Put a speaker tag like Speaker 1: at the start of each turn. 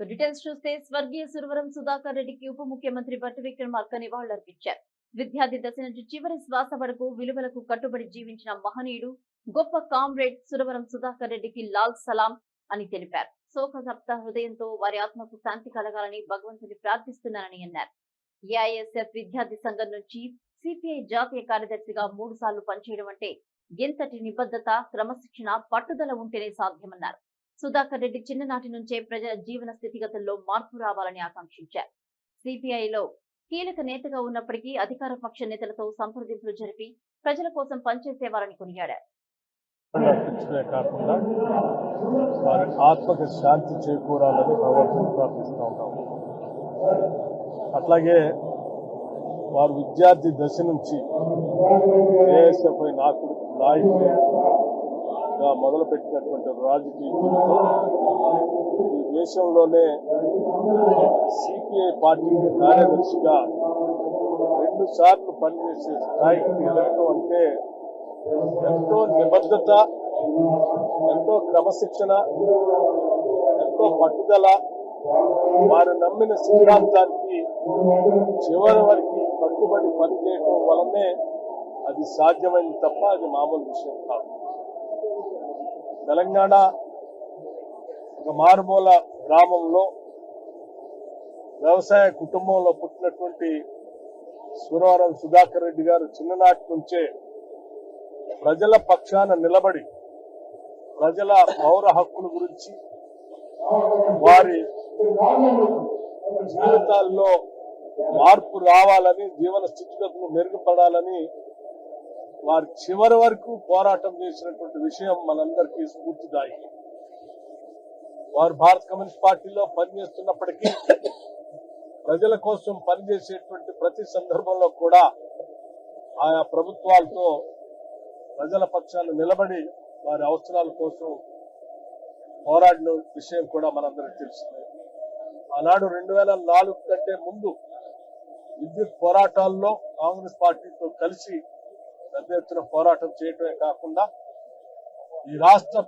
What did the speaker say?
Speaker 1: Details చూస్తే స్వర్గీయ సురవరం సుధాకర్ రెడ్డికి ఉప ముఖ్యమంత్రి భట్టి విక్రమార్క నివాళులర్పించారు. విద్యార్థి దశ నుంచి చివరి శ్వాస వరకు విలువలకు కట్టుబడి జీవించిన మహనీయుడు గొప్ప కామ్రేడ్ సురవరం సుధాకర్ రెడ్డికి లాల్ సలాం అని తెలిపారు. శోకసప్త హృదయంతో వారి ఆత్మకు శాంతి కలగాలని భగవంతుని ప్రార్థిస్తున్నానని అన్నారు. ఏఐఎస్ఎఫ్ విద్యార్థి సంఘం నుంచి సిపిఐ జాతీయ కార్యదర్శిగా మూడు సార్లు పనిచేయడం అంటే ఎంతటి నిబద్ధత క్రమశిక్షణ పట్టుదల ఉంటేనే సాధ్యమన్నారు. సుధాకర్ రెడ్డి చిన్ననాటి నుంచే ప్రజల జీవన స్థితిగతుల్లో మార్పు రావాలని ఆకాంక్షించారు. సిపిఐలో కీలక నేతగా ఉన్నప్పటికీ అధికార పక్ష నేతలతో సంప్రదింపులు జరిపి ప్రజల కోసం పనిచేసేవారని కొనియాడారు.
Speaker 2: కాకుండా వారి ఆత్మకు శాంతి చేకూరాలని భగవంతుని ప్రార్థిస్తూ ఉంటాం అట్లాగే వారు విద్యార్థి దశ నుంచి ఏఎస్ఎఫ్ నాయకుడు మొదలుపెట్టినటువంటి రాజకీయంలో ఈ దేశంలోనే సిపిఐ పార్టీకి కార్యదర్శిగా రెండు సార్లు పనిచేసే స్థాయికి ఎదగటం అంటే ఎంతో నిబద్ధత ఎంతో క్రమశిక్షణ ఎంతో పట్టుదల వారు నమ్మిన సిద్ధాంతానికి చివరి వరకు కట్టుబడి పనిచేయటం వలనే అది సాధ్యమైంది తప్ప అది మామూలు విషయం కాదు. తెలంగాణ ఒక మారుమూల గ్రామంలో వ్యవసాయ కుటుంబంలో పుట్టినటువంటి సురవరం సుధాకర్ రెడ్డి గారు చిన్ననాటి నుంచే ప్రజల పక్షాన నిలబడి ప్రజల పౌర హక్కుల గురించి వారి జీవితాల్లో మార్పు రావాలని జీవన స్థితిగతులు మెరుగుపడాలని వారి చివరి వరకు పోరాటం చేసినటువంటి విషయం మనందరికీ స్ఫూర్తిదాయి వారు భారత కమ్యూనిస్ట్ పార్టీలో పనిచేస్తున్నప్పటికీ ప్రజల కోసం పనిచేసేటువంటి ప్రతి సందర్భంలో కూడా ఆయా ప్రభుత్వాలతో ప్రజల పక్షాన నిలబడి వారి అవసరాల కోసం పోరాడిన విషయం కూడా మనందరికీ తెలిసిందే. ఆనాడు రెండు వేల నాలుగు కంటే ముందు విద్యుత్ పోరాటాల్లో కాంగ్రెస్ పార్టీతో కలిసి పెద్ద ఎత్తున పోరాటం చేయటమే కాకుండా ఈ రాష్ట్ర